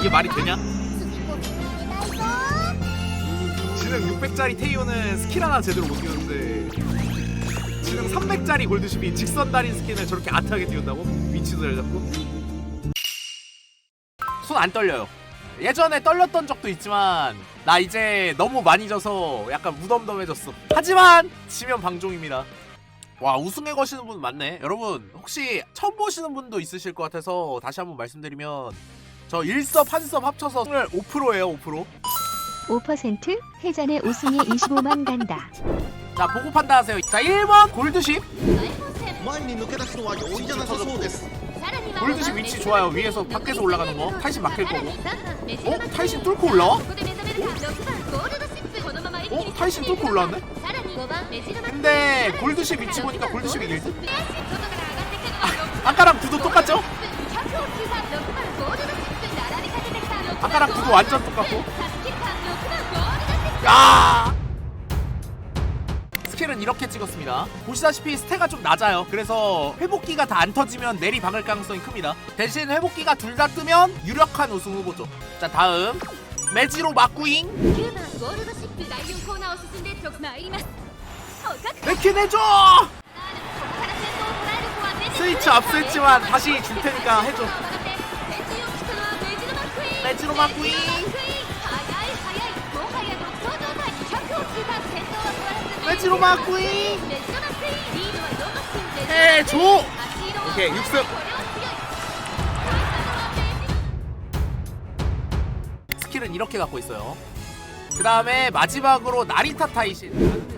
이게 말이 되냐? 지능 600짜리 테이오는 스킬 하나 제대로 못 띄우는데 지능 300짜리 골드십이 직선 달인 스킨을 저렇게 아트하게 띄운다고? 위치도 잘 잡고? 손 안 떨려요. 예전에 떨렸던 적도 있지만 나 이제 너무 많이 져서 약간 무덤덤해졌어. 하지만 지면 방종입니다. 와 우승에 거시는 분 많네. 여러분 혹시 처음 보시는 분도 있으실 것 같아서 다시 한번 말씀드리면 저 1섭 한섭 합쳐서 승률 5%예요 5% 5% 회전의 우승에 25만 간다. 자 보고 판단하세요 자 1번 골드십 前に抜け出すのは容易じゃなさそうです 골드십 위치 좋아요 위에서 밖에서 올라가는 거 타이신 막힐 거고 어? 타이신 뚫고 올라와? 어? 타이신 뚫고 올라왔네? 근데 골드십 위치 보니까 골드십이 1등? 아까랑 구도 똑같죠? 아까랑 구도 완전 똑같고. 야! 스킬은 이렇게 찍었습니다. 보시다시피 스태가 좀 낮아요. 그래서 회복기가 다 안 터지면 내리 박을 가능성이 큽니다. 대신 회복기가 둘 다 뜨면 유력한 우승 후보죠 자 다음. 매지로 막구잉. 맥퀸 해줘! 스위치 앞서했지만 다시 줄 테니까 해줘 매치로 마쿠이. 매치로 맞구이. 해줘 오케이 6승. 스킬은 이렇게 갖고 있어요. 그 다음에 마지막으로 나리타 타이신.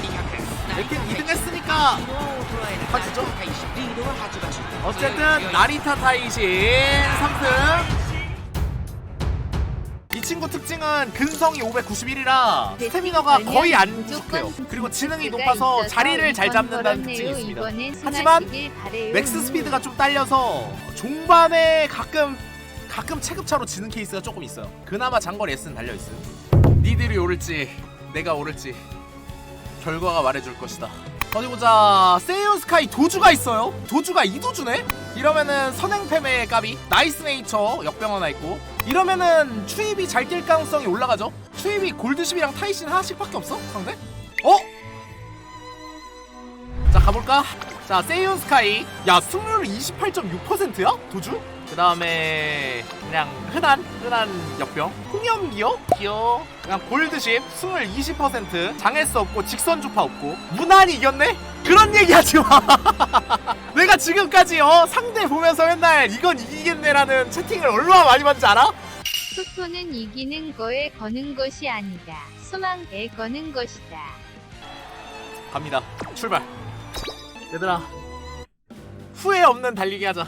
이렇게 2등 했으니까 하주죠 어쨌든 나리타 타이신 3등 이 친구 특징은 근성이 591이라 스태미너가 거의 안 죽대요. 그리고 지능이 높아서 자리를 잘 잡는다는 특징이 있습니다. 하지만 맥스 스피드가 좀 딸려서 종반에 가끔 가끔 체급차로 지는 케이스가 조금 있어요. 그나마 장거리 S는 달려 있어요. 니들이 오를지 내가 오를지 결과가 말해줄 것이다 어디 보자 세이온 스카이 도주가 있어요 도주가 이도주네 이러면은 선행패의 까비 나이스 네이처 역병 하나 있고 이러면은 추입이 잘 뛸 가능성이 올라가죠 추입이 골드십이랑 타이신 하나씩밖에 없어 상대? 어? 자 가볼까? 자 세이온 스카이 야 승률 28.6%야? 도주? 그 다음에 그냥 흔한 흔한 역병 홍염기요? 기요 그냥 골드십 승률 20% 장애스 없고 직선 주파 없고 무난히 이겼네? 그런 얘기 하지 마 내가 지금까지 어 상대 보면서 맨날 이건 이기겠네라는 채팅을 얼마나 많이 받는지 알아? 토토는 이기는 거에 거는 것이 아니다. 소망에 거는 것이다. 갑니다 출발 얘들아 후회 없는 달리기 하자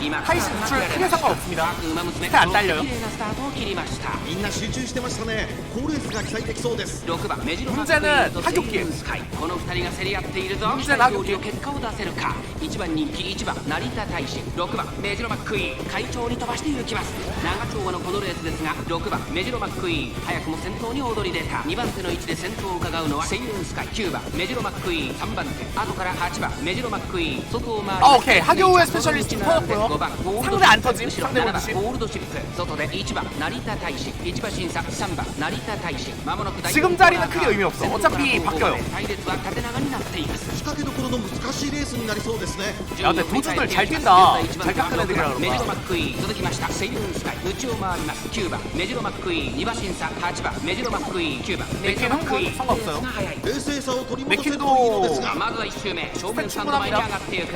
今 타이신 수출 크게 상관없습니다 馬娘 스페 안 딸려요 綺麗なスタートを切りましたみんな集中してましたね好レースが期待できそうです6番メジロマックイ 문제는 ーンとセイ 타격기 ウンスカイこの2人が競り合っているぞ 문제는 期待通り 타격기 の結果を出せるか1番人気1番成田大使6番メジロマックイーン会長に飛ばして行きます長丁場のこのレースですが6番メジロマックイーン早くも先頭に躍り出た2番手の位置で先頭を伺うのはセイウンスカイ9番メジロマックイーン3番手後から8番メジロマックイーン外を回り 아 오케이 하교우의 스페셜리스트 터졌고요 5番ゴールド 상대 안 터짐 後ろ 상대 7番 골드십 ゴールドシップ外で1番成田大使1馬審査3番成田大使まもなく第 지금 자리는 크게 의미 없어. 어차피 바뀌어요. 隊列は縦長になっています仕掛けどころの難しいレースになりそうですね 야, 근데 도주들 잘 뛴다. 잘 깎은 애들이라 그런가. メジロマックイーン続きましたセイウンスカイ内を回ります9番メジロマックイーン2馬審査8番メジロマックイーン9番メジロマックイーン 상관없어요. が速い冷静さを取り戻せるといい 맥킨도 のですがまずは1周目正面スタンド前に上がっていく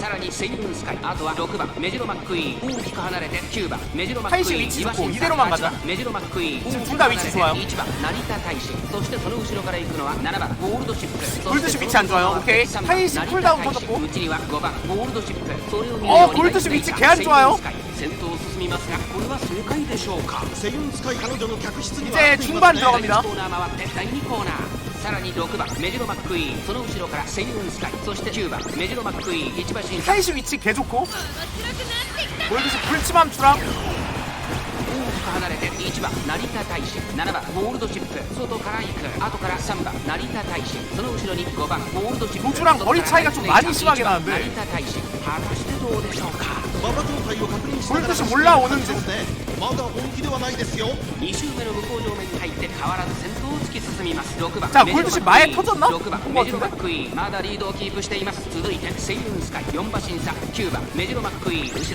さらにセイウンスカイあとは6番メジロマックイーン大きく離れて9番メジロマックイーン大使位置2馬審 좋고 査 이대로만 8 가자 番メジロマックイーン지금 둘다 위치 좋아요. 1番成田大使そしてその後ろから行くのは7番ゴールドシップ 골드십 위치 안 좋아요. 오케이. 타이시 쿨다운 터졌고. うちには5番ゴールドシップそれを見어 골드십 위치 개 안 좋아요. 先頭を進みますがこれは正解でしょうかセユンスカイ彼女の客室には 이제 合ってい 중반 ますね 들어갑니다. コーナー回って第2コーナー さらに6番メジロマックイーンその後ろからセイウンスカイそして9番メジロマックイーン1馬審査 타이시 위치 개 좋고 골드십 불침함 주랑 大きく離れて1番成田大使7番ゴールドシップ外から行く後から3番成田大使その後ろに5番ゴールドシップ 도주랑 거리 차이가 좀 많이 심하게 1番 나는데. 成田大使果たしてどうでしょうか馬場状態を確認しながら 골드십 올라오는 중 ですねまだ本気ではないですよ2周目の向こう上面に入って変わらず先頭 자 골드십 마에 터졌나?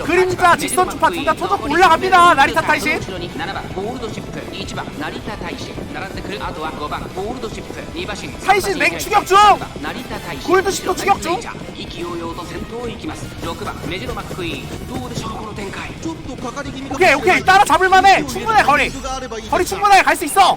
그림자 직선 주파 둘다 터졌고 올라갑니다 나리타 타이신 타이신 맹 추격 중! 골드십도 추격 중! 오케이 오케이 따라 잡을만해 충분해 거리 거리 충분해 갈 수 있어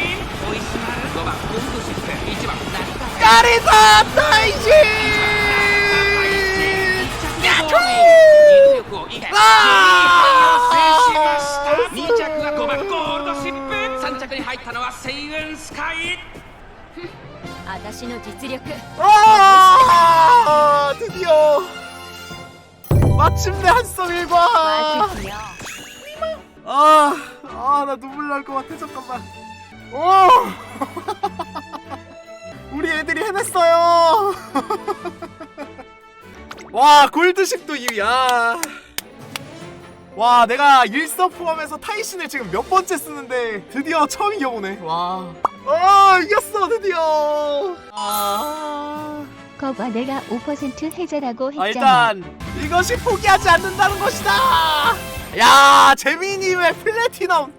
까리사 타이신! 야쿠 아! 2着が5番ゴールドシップ3着に入ったのはセイウンスカイ私の実力 아! 드디어! 마침내 한성 1과! 悪くよ 아아나 눈물 날 것 같아 잠깐만. 오! 우리 애들이 해냈어요. 와, 골드십도 2위야. 와, 내가 일서 포함해서 타이신을 지금 몇 번째 쓰는데 드디어 처음 이겨보네. 와. 어, 이겼어, 드디어. 아. 거봐 내가 5% 해제라고 아, 했잖아. 일단 이것이 포기하지 않는다는 것이다. 야 재민이의 플래티넘.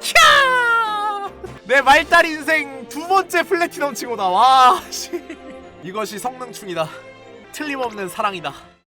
캬! 내 말달 인생 두 번째 플래티넘 치고다. 와 씨. 이것이 성능충이다. 틀림없는 사랑이다.